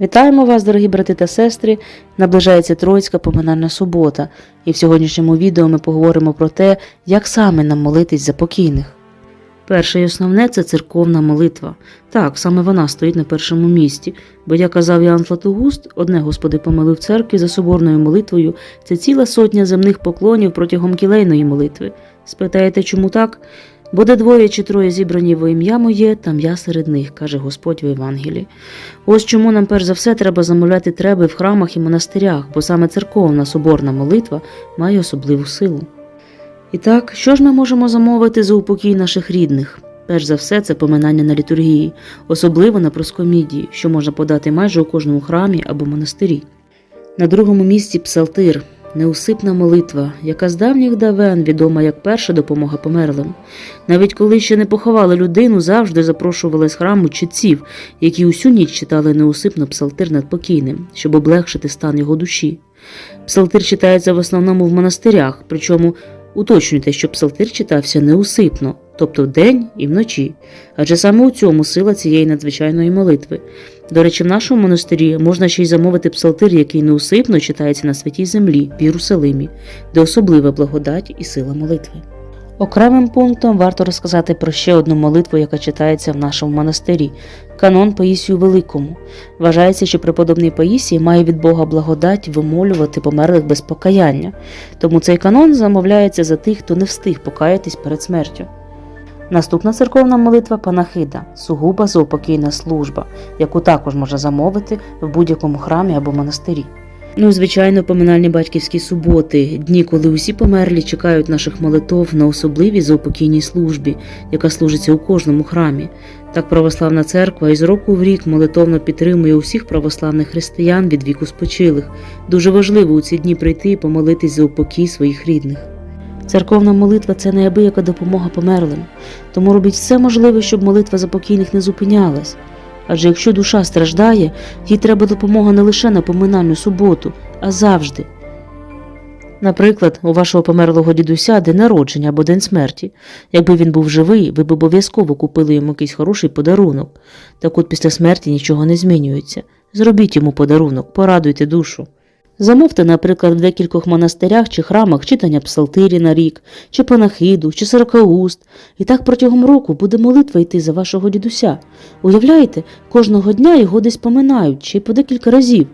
Вітаємо вас, дорогі брати та сестри. Наближається Троїцька поминальна субота, і в сьогоднішньому відео ми поговоримо про те, як саме нам молитись за покійних. Перше і основне це церковна молитва. Так, саме вона стоїть на першому місці, бо як казав Іоанн Флатогуст, одне Господи помилив церкві за соборною молитвою це ціла сотня земних поклонів протягом кілейної молитви. Спитаєте, чому так? Бо де двоє чи троє зібрані во ім'я моє, там я серед них, каже Господь в Євангелії. Ось чому нам перш за все треба замовляти треби в храмах і монастирях, бо саме церковна соборна молитва має особливу силу. І так, що ж ми можемо замовити за упокій наших рідних? Перш за все, це поминання на літургії, особливо на проскомідії, що можна подати майже у кожному храмі або монастирі. На другому місці псалтир неусипна молитва, яка з давніх давен відома як перша допомога померлим. Навіть коли ще не поховали людину, завжди запрошували з храму читців, які усю ніч читали неусипно псалтир над покійним, щоб облегшити стан його душі. Псалтир читається в основному в монастирях, причому уточнюйте, що псалтир читався неусипно, тобто вдень і вночі, адже саме у цьому сила цієї надзвичайної молитви. До речі, в нашому монастирі можна ще й замовити псалтир, який неусипно читається на святій землі в Єрусалимі, де особлива благодать і сила молитви. Окремим пунктом варто розказати про ще одну молитву, яка читається в нашому монастирі канон Паїсію Великому. Вважається, що преподобний Паїсій має від Бога благодать вимолювати померлих без покаяння, тому цей канон замовляється за тих, хто не встиг покаятись перед смертю. Наступна церковна молитва панахида сугуба заупокійна служба, яку також можна замовити в будь-якому храмі або монастирі. Ну, і, звичайно, поминальні батьківські суботи, дні, коли усі померлі чекають наших молитов на особливій заупокійній службі, яка служиться у кожному храмі. Так православна церква із року в рік молитовно підтримує усіх православних християн від віку спочилих. Дуже важливо у ці дні прийти і помолитись за упокій своїх рідних. Церковна молитва це неабияка допомога померлим, тому робіть все можливе, щоб молитва за покійних не зупинялась. Адже якщо душа страждає, їй треба допомога не лише на поминальну суботу, а завжди. Наприклад, у вашого померлого дідуся день народження або день смерті. Якби він був живий, ви б обов'язково купили йому якийсь хороший подарунок. Так от після смерті нічого не змінюється. Зробіть йому подарунок, порадуйте душу. Замовте, наприклад, в декількох монастирях чи храмах читання псалтирі на рік, чи панахиду, чи сорокауст, і так протягом року буде молитва йти за вашого дідуся. Уявляєте, кожного дня його десь поминають, чи по декілька разів.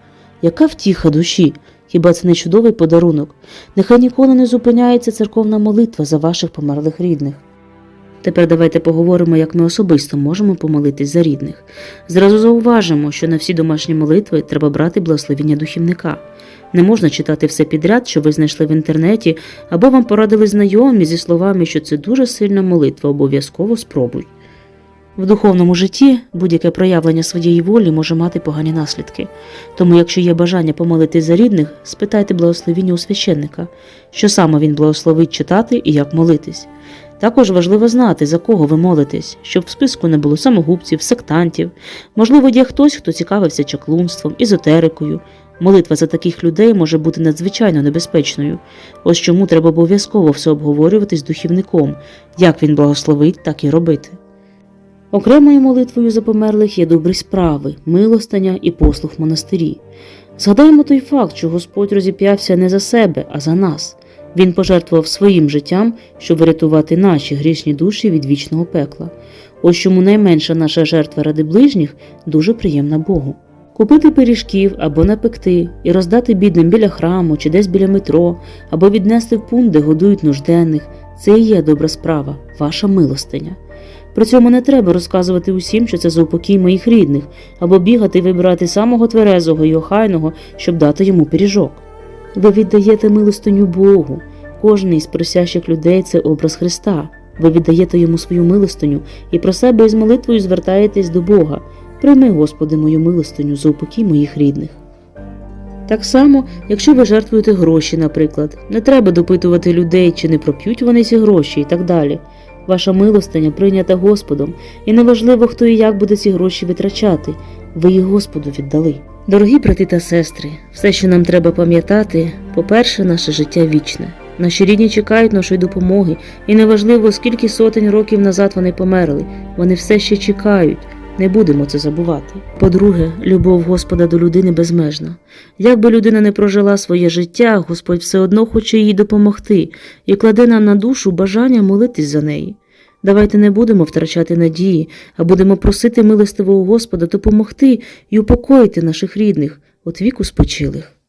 Яка втіха душі? Хіба це не чудовий подарунок? Нехай ніколи не зупиняється церковна молитва за ваших померлих рідних. Тепер давайте поговоримо, як ми особисто можемо помолитись за рідних. Зразу зауважимо, що на всі домашні молитви треба брати благословіння духівника. Не можна читати все підряд, що ви знайшли в інтернеті, або вам порадили знайомі зі словами, що це дуже сильна молитва, обов'язково спробуй. В духовному житті будь-яке проявлення своєї волі може мати погані наслідки. Тому, якщо є бажання помолитись за рідних, спитайте благословіння у священника, що саме він благословить читати і як молитись. Також важливо знати, за кого ви молитесь, щоб в списку не було самогубців, сектантів. Можливо, є хтось, хто цікавився чаклунством, езотерикою. Молитва за таких людей може бути надзвичайно небезпечною. Ось чому треба обов'язково все обговорювати з духівником, як він благословить, так і робити. Окремою молитвою за померлих є добрі справи, милостання і послуг монастирі. Згадаємо той факт, що Господь розіп'явся не за себе, а за нас. Він пожертвував своїм життям, щоб врятувати наші грішні душі від вічного пекла. Ось чому найменша наша жертва ради ближніх дуже приємна Богу. Купити пиріжків або напекти і роздати бідним біля храму чи десь біля метро, або віднести в пункт, де годують нужденних це і є добра справа, ваша милостиня. При цьому не треба розказувати усім, що це за упокій моїх рідних, або бігати і вибирати самого тверезого і охайного, щоб дати йому пиріжок. Ви віддаєте милостиню Богу. Кожен із просящих людей це образ Христа. Ви віддаєте йому свою милостиню і про себе із молитвою звертаєтесь до Бога. Прийми, Господи, мою милостиню за упокій моїх рідних. Так само, якщо ви жертвуєте гроші, наприклад, не треба допитувати людей, чи не проп'ють вони ці гроші і так далі. Ваша милостиня прийнята Господом, і неважливо, хто і як буде ці гроші витрачати, ви їх Господу віддали. Дорогі брати та сестри, все, що нам треба пам'ятати, по-перше, наше життя вічне. Наші рідні чекають нашої допомоги, і неважливо, скільки сотень років назад вони померли, вони все ще чекають. Не будемо це забувати. По-друге, любов Господа до людини безмежна. Як би людина не прожила своє життя, Господь все одно хоче їй допомогти і кладе нам на душу бажання молитись за неї. Давайте не будемо втрачати надії, а будемо просити милостивого Господа допомогти і упокоїти наших рідних, от віку спочилих.